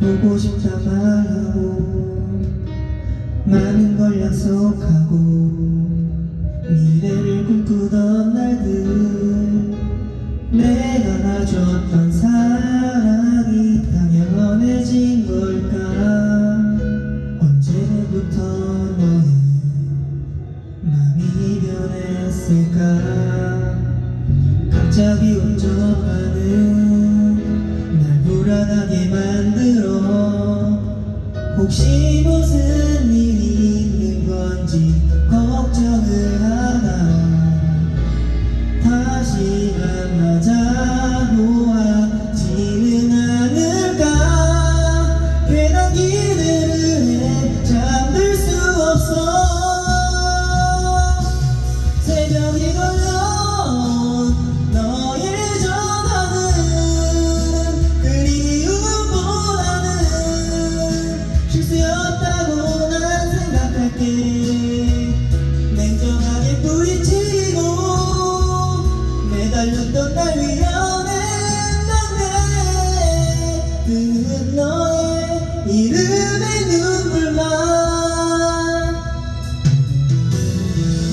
보고 싶다 말하고 많은 걸 약속하고 변했을까? 갑자기 온전하는 날 불안하게 만들어. 혹시 무슨 일이 있는 건지 걱정을 하나. 다시 만나자 생각할게 냉정하게 뿌리치고 매달렸던 날 위안해. 난내 그 너의 이름의 눈물만.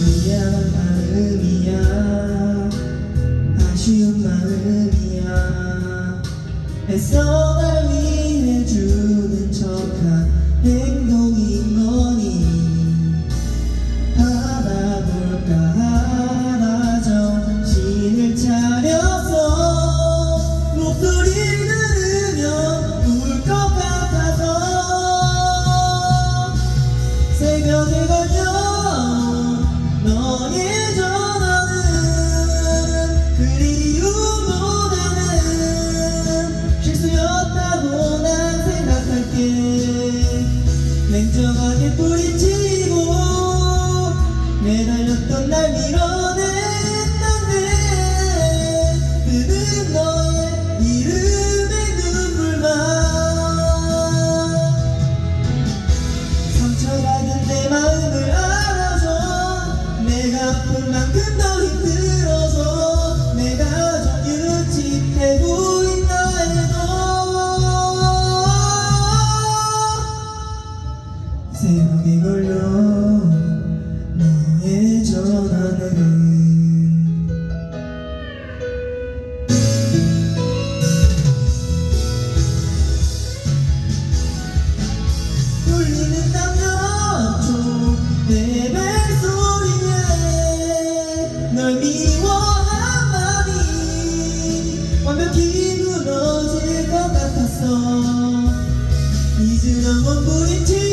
미안한 마음이야. 아쉬운 마음이야. 애써 날 위해 주는 척한 너의 전화는 그리 완벽히 무너질 것 같았어. 잊으려고 부딪히